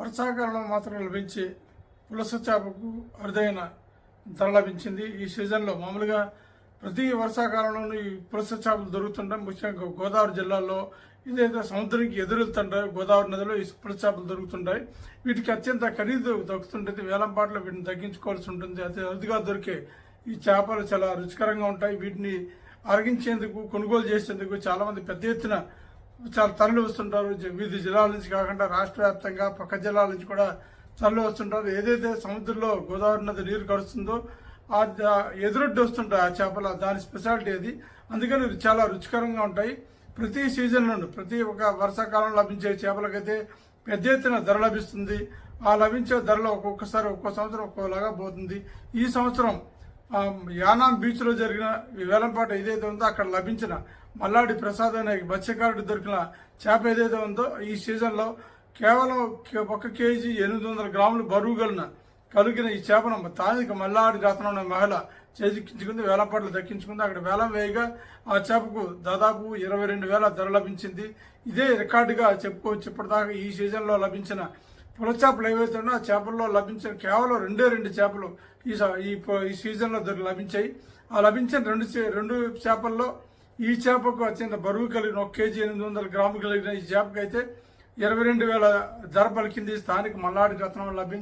వర్షాకాలంలో మాత్రం లభించే పులస చేపకు అరుదైన ధర లభించింది. ఈ సీజన్లో మామూలుగా ప్రతి వర్షాకాలంలోనూ ఈ పులస చేపలు దొరుకుతుంటాయి. ముఖ్యంగా గోదావరి జిల్లాలో ఇదైతే సముద్రానికి ఎదురెళ్తుంటాయి. గోదావరి నదిలో ఈ పులస చేపలు దొరుకుతుంటాయి. వీటికి అత్యంత ఖరీదు దక్కుతుంటుంది. వేలంపాట్లో వీటిని తగ్గించుకోవాల్సి ఉంటుంది. అతి అరుదుగా దొరికే ఈ చేపలు చాలా రుచికరంగా ఉంటాయి. వీటిని అరిగించేందుకు కొనుగోలు చేసేందుకు చాలామంది పెద్ద ఎత్తున చాలా తరలి వస్తుంటారు. వివిధ జిల్లాల నుంచి కాకుండా రాష్ట్ర వ్యాప్తంగా పక్క జిల్లాల నుంచి కూడా తరలి వస్తుంటారు. ఏదైతే సముద్రంలో గోదావరి నది నీరు కడుస్తుందో ఆ ద- ఎదురొడ్డి వస్తుంటాయి ఆ చేపలు. దాని స్పెషాలిటీ అది. అందుకని ఇవి చాలా రుచికరంగా ఉంటాయి. ప్రతి సీజన్లోనూ ప్రతి ఒక్క వర్షాకాలం లభించే చేపలకైతే పెద్ద ఎత్తున ధర లభిస్తుంది. ఆ లభించే ధరలో ఒక్కొక్కసారి ఒక్కో సంవత్సరం ఒక్కోలాగా పోతుంది. ఈ సంవత్సరం యానాం బీచ్లో జరిగిన ఈ వేలంపాట ఏదైతే ఉందో అక్కడ లభించిన మల్లాడి ప్రసాద్ అనే మత్స్యకారుడు దొరికిన చేప ఏదైతే ఉందో ఈ సీజన్లో కేవలం ఒక కేజీ ఎనిమిది వందల గ్రాములు బరువు కలిగిన కలిగిన ఈ చేపను తానిక మల్లాడి రత్నం మహిళ చేజిక్కించుకుంది వేలంపాట్లు దక్కించుకుంది. అక్కడ వేలం వేయగా ఆ చేపకు దాదాపు ఇరవై రెండు వేల ధర లభించింది. ఇదే రికార్డుగా చెప్పుకోవచ్చు ఇప్పటిదాకా ఈ సీజన్లో లభించిన పుల చేపలు ఏవైతే ఉన్నాయో ఆ చేపల్లో లభించిన కేవలం రెండే రెండు చేపలు ఈ స- ఈ ఈ సీజన్లో లభించాయి. ఆ లభించిన రెండు చే- రెండు చేపల్లో ఈ చేపకు అత్యంత బరువు కలిగిన ఒక కేజీ ఎనిమిది వందల గ్రాములు కలిగిన ఈ చేపకు అయితే ఇరవై రెండు వేల ధర పలికింది. స్థానిక మల్లాడి రత్నం లభి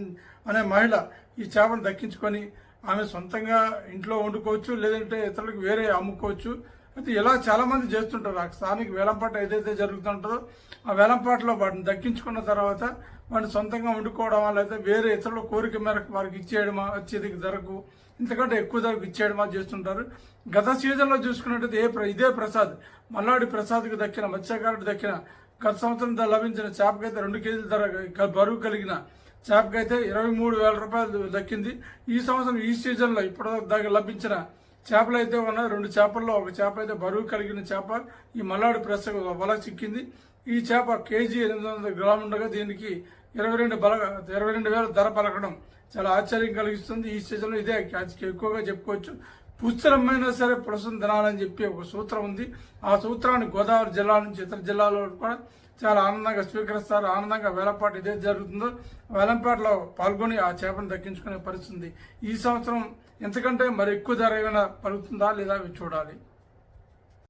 అనే మహిళ ఈ చేపను దక్కించుకొని ఆమె సొంతంగా ఇంట్లో వండుకోవచ్చు లేదంటే ఇతరులకు వేరే అమ్ముకోవచ్చు. అయితే ఇలా చాలా మంది చేస్తుంటారు? ఆ స్థానిక వేలంపాట ఏదైతే జరుగుతుంటుందో ఆ వేలంపాటలో వాటిని దక్కించుకున్న తర్వాత వాటిని సొంతంగా వండుకోవడం లేకపోతే అయితే వేరే ఇతరుల కోరిక మేరకు వారికి ఇచ్చేయడమా వచ్చేది ధరకు ఇంతకంటే ఎక్కువ ధరకు ఇచ్చేయడమా చేస్తుంటారు. గత సీజన్లో చూసుకున్నట్టయితే ఏ ఇదే ప్రసాద్ మల్లాడి ప్రసాద్కి దక్కిన మత్స్యకారుడు దక్కిన గత సంవత్సరం లభించిన చేపకైతే రెండు కేజీల ధర బరువు కలిగిన చేపకైతే ఇరవై మూడు వేల రూపాయలు దక్కింది. ఈ సంవత్సరం ఈ సీజన్లో ఇప్పటిదాకా దాకా లభించిన చేపలు అయితే ఉన్నాయి. రెండు చేపల్లో ఒక చేప అయితే బరువు కలిగిన చేప. ఈ మల్లాడు ప్రెస్ వల చిక్కింది. ఈ చేప కేజీ ఎనిమిది వందల గ్రాములు ఉండగా దీనికి ఇరవై రెండు బల ఇరవై రెండు వేల ధర పలకడం చాలా ఆశ్చర్యం కలిగిస్తుంది. ఈ సీజన్లో ఇదే ఎక్కువగా చెప్పుకోవచ్చు. పుస్తరమైనా సరే పులసం తినాలని చెప్పి ఒక సూత్రం ఉంది. ఆ సూత్రాన్ని గోదావరి జిల్లా నుంచి ఇతర జిల్లాలో కూడా చాలా ఆనందంగా స్వీకరిస్తారు. ఆనందంగా వేలంపాట ఇదే జరుగుతుందో వేలంపాటలో పాల్గొని ఆ చేపను దక్కించుకునే పరిస్థితి ఉంది. ఈ సంవత్సరం ఎంతకంటే మరి ఎక్కువ ధర ఏమైనా పలుకుతుందా లేదా అవి చూడాలి.